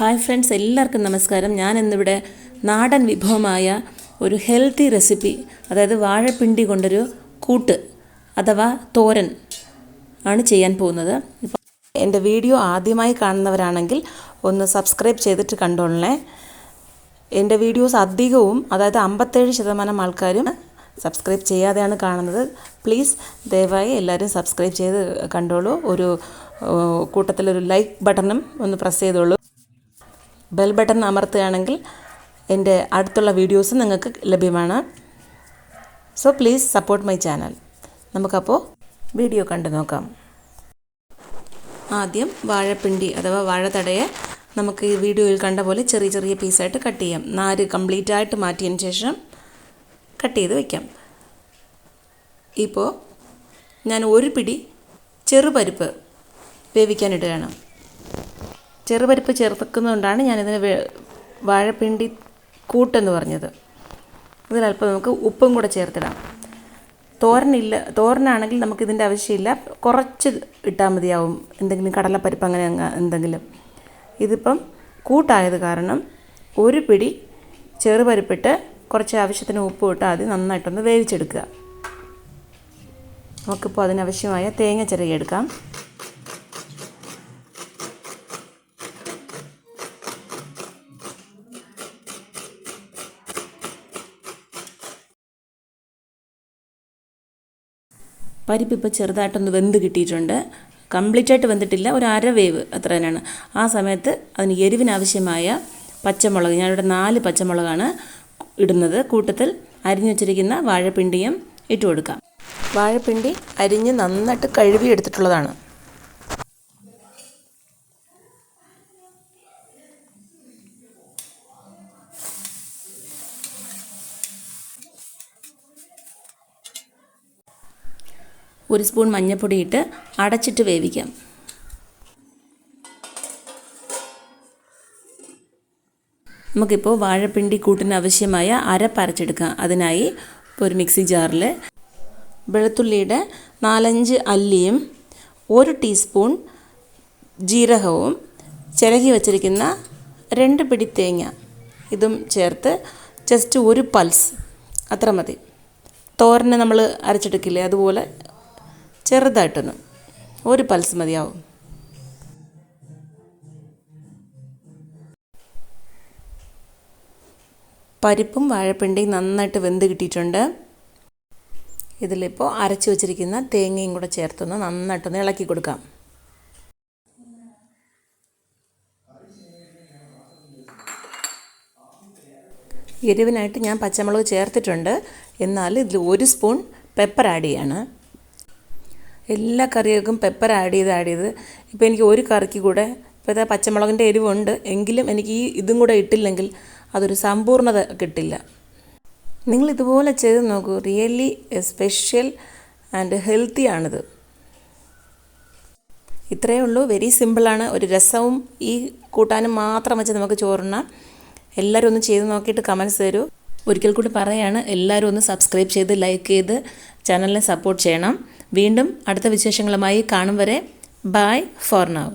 Hi friends എല്ലാവർക്കും നമസ്കാരം. ഞാൻ ഇന്നിവിടെ നാടൻ വിഭവമായ ഒരു ഹെൽത്തി റെസിപ്പി അതായത് വാഴപ്പിണ്ടി കൊണ്ടൊരു കൂട്ട് അഥവാ തോരൻ ആണ് ചെയ്യാൻ പോകുന്നത്. എന്റെ വീഡിയോ ആദ്യമായി കാണുന്നവരാണെങ്കിൽ ഒന്ന് സബ്സ്ക്രൈബ് ചെയ്തിട്ട് കണ്ടോളണേ. എന്റെ വീഡിയോസ് അധികവും അതായത് അമ്പത്തേഴ് ശതമാനം ആൾക്കാരും സബ്സ്ക്രൈബ് ചെയ്യാതെയാണ് കാണുന്നത്. പ്ലീസ് ദയവായി എല്ലാവരും സബ്സ്ക്രൈബ് ചെയ്ത് കണ്ടോളൂ. ഒരു കൂട്ടത്തിലൊരു ലൈക്ക് ബട്ടണും ഒന്ന് പ്രസ് ചെയ്തോളൂ. ബെൽ ബട്ടൺ അമർത്തുകയാണെങ്കിൽ എന്റെ അടുത്തുള്ള വീഡിയോസ് നിങ്ങൾക്ക് ലഭ്യമാണ്. So please support my channel നമുക്കപ്പോൾ വീഡിയോ കണ്ടു നോക്കാം. ആദ്യം വാഴപ്പിണ്ടി അഥവാ വാഴത്തടയെ നമുക്ക് ഈ വീഡിയോയിൽ കണ്ട പോലെ ചെറിയ ചെറിയ പീസായിട്ട് കട്ട് ചെയ്യാം. നാര് കംപ്ലീറ്റ് ആയിട്ട് മാറ്റിയതിന് ശേഷം കട്ട് ചെയ്ത് വയ്ക്കാം ഇപ്പോൾ ഞാൻ ഒരു പിടി ചെറുപരിപ്പ് വേവിക്കാനിടുകയാണ് ചെറുപരിപ്പ് ചേർക്കുന്നതുകൊണ്ടാണ് ഞാനിതിന് വാഴപ്പിണ്ടി കൂട്ടെന്ന് പറഞ്ഞത്. ഇതിലല്പം നമുക്ക് ഉപ്പും കൂടെ ചേർത്തിടാം. തോരനില്ല തോരനാണെങ്കിൽ നമുക്ക് ഇതിന്റെ ആവശ്യമില്ല. കുറച്ച് ഇട്ടാൽ മതിയാവും. എന്തെങ്കിലും കടലപ്പരിപ്പ് അങ്ങനെ അങ്ങ് എന്തെങ്കിലും. ഇതിപ്പം കൂട്ടായത് കാരണം ഒരു പിടി ചെറുപരിപ്പിട്ട് കുറച്ച് ആവശ്യത്തിന് ഉപ്പ് ഇട്ട് ആദ്യം നന്നായിട്ടൊന്ന് വേവിച്ചെടുക്കുക. നമുക്കിപ്പോൾ അതിനാവശ്യമായ തേങ്ങ ചിരകിയെടുക്കാം പരിപ്പ് ഇപ്പോൾ ചെറുതായിട്ടൊന്ന് വെന്ത് കിട്ടിയിട്ടുണ്ട്. കംപ്ലീറ്റ് ആയിട്ട് വെന്തിട്ടില്ല. ഒരു അര വേവ് അത്ര തന്നെയാണ്. ആ സമയത്ത് അതിന് എരിവിനാവശ്യമായ പച്ചമുളക് ഞാനിവിടെ നാല് പച്ചമുളകാണ് ഇടുന്നത്. കൂട്ടത്തിൽ അരിഞ്ഞു വെച്ചിരിക്കുന്ന വാഴപ്പിണ്ടിയും ഇട്ട് കൊടുക്കാം. വാഴപ്പിണ്ടി അരിഞ്ഞ് നന്നായിട്ട് കഴുകി എടുത്തിട്ടുള്ളതാണ് ഒരു സ്പൂൺ മഞ്ഞൾപ്പൊടി ഇട്ട് അടച്ചിട്ട് വേവിക്കാം. നമുക്കിപ്പോൾ വാഴപ്പിണ്ടി കൂട്ടിന് ആവശ്യമായ അരപ്പരച്ചെടുക്കാം അതിനായി ഇപ്പോൾ ഒരു മിക്സി ജാറിൽ വെളുത്തുള്ളിയുടെ നാലഞ്ച് അല്ലിയും ഒരു ടീസ്പൂൺ ജീരകവും ചിരകി വച്ചിരിക്കുന്ന രണ്ട് പിടി തേങ്ങ. ഇതും ചേർത്ത് ജസ്റ്റ് ഒരു പൾസ്. അത്ര മതി. തോരന് നമ്മൾ അരച്ചെടുക്കില്ലേ? അതുപോലെ ചെറുതായിട്ടൊന്ന്. ഒരു പൾസ് മതിയാവും. പരിപ്പും വാഴപ്പിണ്ടിയും നന്നായിട്ട് വെന്ത് കിട്ടിയിട്ടുണ്ട്. ഇതിലിപ്പോൾ അരച്ചു വെച്ചിരിക്കുന്ന തേങ്ങയും കൂടെ ചേർത്തൊന്ന് നന്നായിട്ടൊന്ന് ഇളക്കി കൊടുക്കാം. എരിവിനായിട്ട് ഞാൻ പച്ചമുളക് ചേർത്തിട്ടുണ്ട്. എന്നാൽ ഇതിൽ ഒരു സ്പൂൺ പെപ്പർ ആഡ് ചെയ്യാണ്. എല്ലാ കറികൾക്കും പെപ്പർ ആഡ് ചെയ്ത് ആഡ് ചെയ്ത്. ഇപ്പോൾ എനിക്ക് ഒരു കറിക്ക് കൂടെ ഇപ്പോൾ ഇതാ പച്ചമുളകിന്റെ എരിവുണ്ട്. എങ്കിലും എനിക്ക് ഈ ഇതും കൂടെ ഇട്ടില്ലെങ്കിൽ അതൊരു സമ്പൂർണത കിട്ടില്ല. നിങ്ങൾ ഇതുപോലെ ചെയ്ത് നോക്കൂ. റിയലി സ്പെഷ്യൽ ആൻഡ് ഹെൽത്തി ആണിത്. ഇത്രയേ ഉള്ളൂ. വെരി സിമ്പിളാണ് ഒരു രസവും ഈ കൂട്ടാനും മാത്രം വെച്ച് നമുക്ക് ചോറുണ്ണാം. എല്ലാവരും ഒന്ന് ചെയ്ത് നോക്കിയിട്ട് കമൻസ് തരൂ. ഒരിക്കൽ കൂടി പറയാണ് എല്ലാവരും ഒന്ന് സബ്സ്ക്രൈബ് ചെയ്ത് ലൈക്ക് ചെയ്ത് ചാനലിനെ സപ്പോർട്ട് ചെയ്യണം. വീണ്ടും അടുത്ത വിശേഷങ്ങളുമായി കാണും വരെ ബായ് ഫോർ നൗ